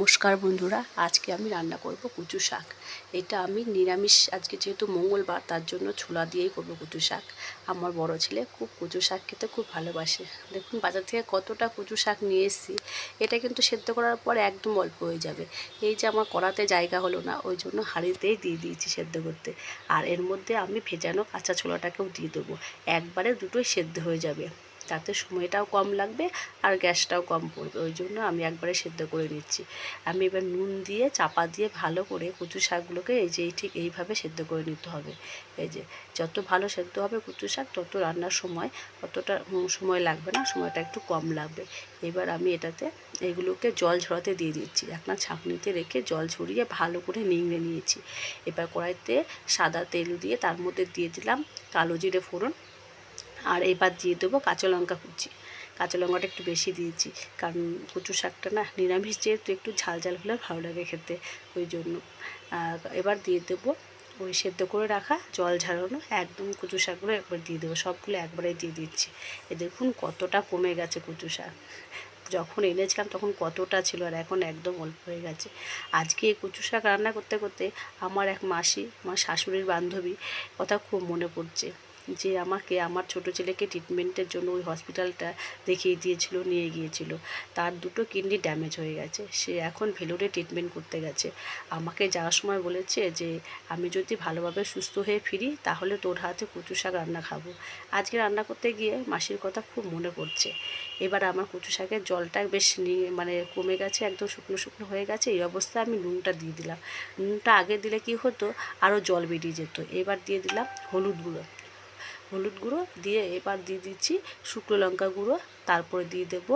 নমস্কার বন্ধুরা, আজকে আমি রান্না করব কচু শাক। এটা আমি নিরামিষ, আজকে যেহেতু মঙ্গলবার, তার জন্য ছোলা দিয়েই করব কচু শাক। আমার বড় ছেলে খুব কচু শাক খেতে খুব ভালোবাসে। দেখুন, বাজার থেকে কতটা কচু শাক নিয়ে এসেছি, এটা কিন্তু সেদ্ধ করার পর একদম অল্প হয়ে যাবে। এই যে আমার কড়াতে জায়গা হলো না, ওই জন্য হাঁড়িতেই দিয়ে দিয়েছি সেদ্ধ করতে। আর এর মধ্যে আমি ভেজানো কাঁচা ছোলাটাকেও দিয়ে দেবো। একবারে দুটোই সেদ্ধ হয়ে যাবে। তাতে সময়টাও কম লাগবে আর গ্যাসটাও কম পড়বে, ওই জন্য আমি একবারে সেদ্ধ করে নিচ্ছি। আমি এবার নুন দিয়ে, চাপা দিয়ে ভালো করে কচু শাকগুলোকে এই যে ঠিক এইভাবে সেদ্ধ করে নিতে হবে। এই যে, যত ভালো সেদ্ধ হবে কচু শাক, তত রান্নার সময় অতটা সময় লাগবে না, সময়টা একটু কম লাগবে। এবার আমি এটাতে এগুলোকে জল ঝরাতে দিয়ে দিচ্ছি। একটা ছাঁকনিতে রেখে জল ঝরিয়ে ভালো করে নিংড়ে নিয়েছি। এবার কড়াইতে সাদা তেল দিয়ে তার মধ্যে দিয়ে দিলাম কালো জিরে ফোড়ন আর এবার দিয়ে দেবো কাঁচা লঙ্কা কুচি। কাঁচা লঙ্কাটা একটু বেশি দিয়েছি, কারণ কচু শাকটা না নিরামিষ যেহেতু একটু ঝাল ঝাল হলে ভালো লাগে খেতে, ওই জন্য। এবার দিয়ে দেবো ওই সেদ্ধ করে রাখা জল ঝাড়ানো একদম কচু শাকগুলো একবার দিয়ে দেবো, সবগুলো একবারে দিয়ে দিচ্ছি। এ দেখুন কতটা কমে গেছে কচু শাক। যখন এনেছিলাম তখন কতটা ছিল আর এখন একদম অল্প হয়ে গেছে। আজকে এই কচু শাক রান্না করতে করতে আমার এক মাসি, আমার শাশুড়ির বান্ধবী, কথা খুব মনে পড়ছে। যে আমাকে, আমার ছোট ছেলেকে ট্রিটমেন্টের জন্য ওই হসপিটালটা দেখিয়ে দিয়েছিল, নিয়ে গিয়েছিল। তার দুটো কিডনি ড্যামেজ হয়ে গেছে। সে এখন ভেলোরে ট্রিটমেন্ট করতে গেছে। আমাকে যাওয়ার সময় বলেছে যে, আমি যদি ভালোভাবে সুস্থ হয়ে ফিরি, তাহলে তোর হাতে কচু শাক রান্না খাব। আজকে রান্না করতে গিয়ে মাসির কথা খুব মনে পড়ছে। এবার আমার কচু শাকের জলটা বেশ নিয়ে মানে কমে গেছে, একদম শুকনো শুকনো হয়ে গেছে। এই অবস্থায় আমি নুনটা দিয়ে দিলাম। নুনটা আগে দিলে কি হতো? আরও জল বেরিয়ে যেত। এবার দিয়ে দিলাম হলুদ গুঁড়ো। হলুদ গুঁড়ো দিয়ে এবার দিয়ে দিচ্ছি শুকনো লঙ্কা গুঁড়ো তারপরে দিয়ে দেবো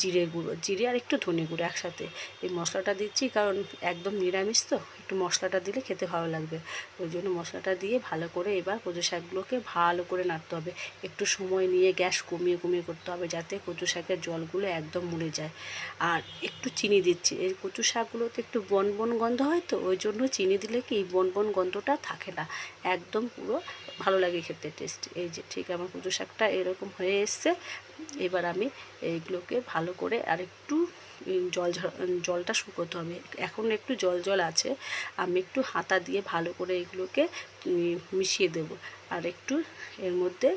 জিরে গুঁড়ো, জিরে আর একটু ধনে গুঁড়ো একসাথে। এই মশলাটা দিচ্ছি কারণ একদম নিরামিষ তো, একটু মশলাটা দিলে খেতে ভালো লাগবে। ওই জন্য মশলাটা দিয়ে ভালো করে এবার কচু শাকগুলোকে ভালো করে নাড়তে হবে। একটু সময় নিয়ে গ্যাস কমিয়ে কমিয়ে করতে হবে যাতে কচু শাকের জলগুলো একদম মরে যায়। আর একটু চিনি দিচ্ছি। এই কচু শাকগুলোতে একটু বন বন গন্ধ হয় তো, ওই জন্য চিনি দিলে কি বন বন গন্ধটা থাকে না। একদম পুরো ভালো লাগে খেতে, টেস্ট। এই যে ঠিক আমার কচু শাকটা এরকম হয়ে এসছে। এবার আমি এইগুলোকে ভালো করে আর একটু জল জলটা শুকোতে হবে। এখন একটু জল জল আছে, আমি একটু হাতা দিয়ে ভালো করে এগুলোকে মিশিয়ে দেব। আর একটু এর মধ্যে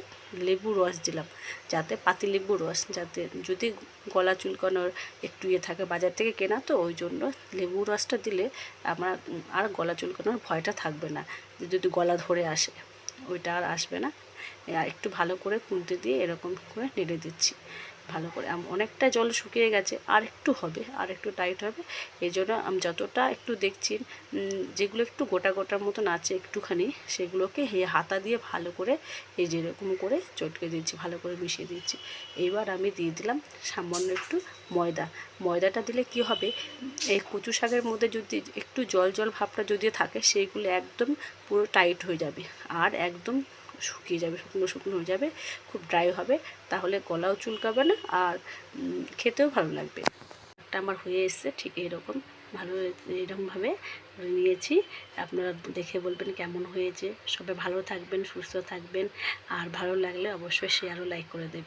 লেবু রস দিলাম, যাতে পাতি লেবু রস, যাতে যদি গলা চুলকানোর একটু ইয়ে থাকে, বাজার থেকে কেনা তো, ওই জন্য লেবু রসটা দিলে আমার আর গলা চুলকানোর ভয়টা থাকবে না যদি গলা ধরে আসে। ওইটা আর আসবে না। একটু ভালো করে কুলতে দিয়ে এরকম করে নেড়ে দিচ্ছি। ভালো করে। আম- অনেকটা জল শুকিয়ে গেছে, আর একটু হবে, আর একটু টাইট হবে। এই জন্য আমি, যতটা একটু দেখছি যেগুলো একটু গোটা গোটার মতন আছে একটুখানি, সেগুলোকে হাতা দিয়ে ভালো করে এই যেরকম করে চটকে দিচ্ছি, ভালো করে মিশিয়ে দিচ্ছি। এইবার আমি দিয়ে দিলাম সামান্য একটু ময়দা। ময়দাটা দিলে কি হবে? এই কচু শাকের মধ্যে যদি একটু জল জল ভাবটা যদি থাকে, সেইগুলো একদম পুরো টাইট হয়ে যাবে। আর একদম শুকিয়ে যাবে, শুকনো শুকনো হয়ে যাবে, খুব ড্রাই হবে, তাহলে গলাও চুলকাবে না আর খেতেও ভালো লাগবে। একটা আমার হয়ে এসছে, ঠিক এরকম, ভালো এরকমভাবে নিয়েছি। আপনারা দেখে বলবেন কেমন হয়েছে। সবাই ভালো থাকবেন, সুস্থ থাকবেন, আর ভালো লাগলে অবশ্যই শেয়ারও লাইক করে দেবেন।